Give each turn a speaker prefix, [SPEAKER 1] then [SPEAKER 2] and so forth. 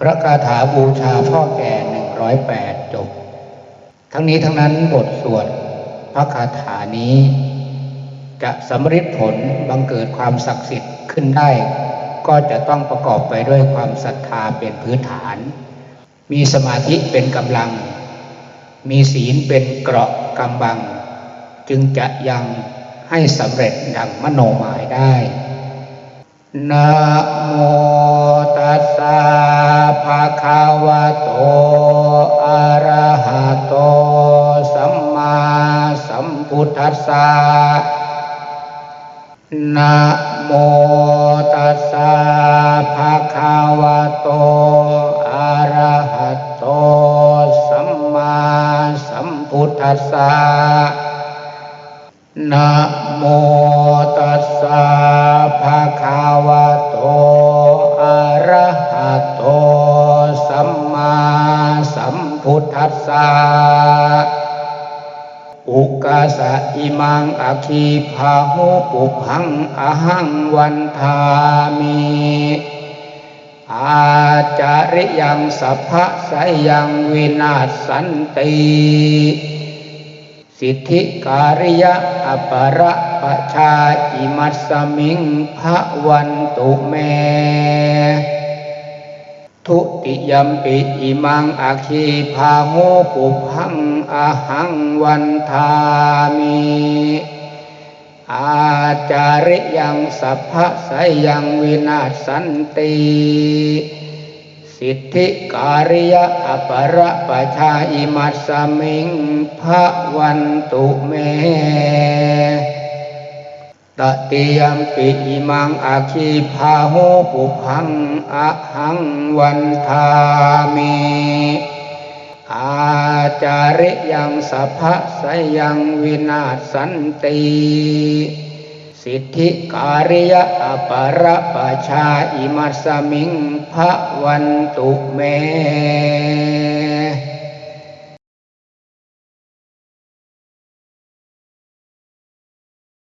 [SPEAKER 1] พระคาถาบูชาพ่อแก่หนึ่งร้อยแปดจบ ทั้งนี้ทั้งนั้นบทสวดพระคาถานี้ จะสำฤทธิ์ผลบังเกิดความศักดิ์สิทธิ์ขึ้นได้ ก็จะต้องประกอบไปด้วยความศรัทธาเป็นพื้นฐาน มีสมาธิเป็นกำลัง มีศีลเป็นเกราะกำบัง จึงจะยังให้สำเร็จดังมโนหมายได้นะโมตัสสะ คะวะโตอะระหะโต สัมมาสัมพุทธัสสะนะโมตัสสะภะคะวะโตอะระหะโต สัมมาสัมพุทธัสสะนะโม พุทธัสสะอุกาสะอิมังอคีพาหุปุพังอหังวันทามิอาจาริยังสัพพะสยังวินาศสันติสิทธิการิยะอประปชาอิมัสมิงภะวันตุเม ทุติยมปิอิมังอาคีพาโหปุพังอาหังวันทามิอาจาริยังสัพพะสยังวินาศสันติสิทธิการิยะอประปชาอิมัสสมิงภะวันตุเม ตติยมปิอิมังอาคีพาโหปุพังอะหังวันทามิอาจาริยังสัพพะสยังวินาศสันติสิทธิการิยะอประปชาอิมัสสมิงภะวันตุเม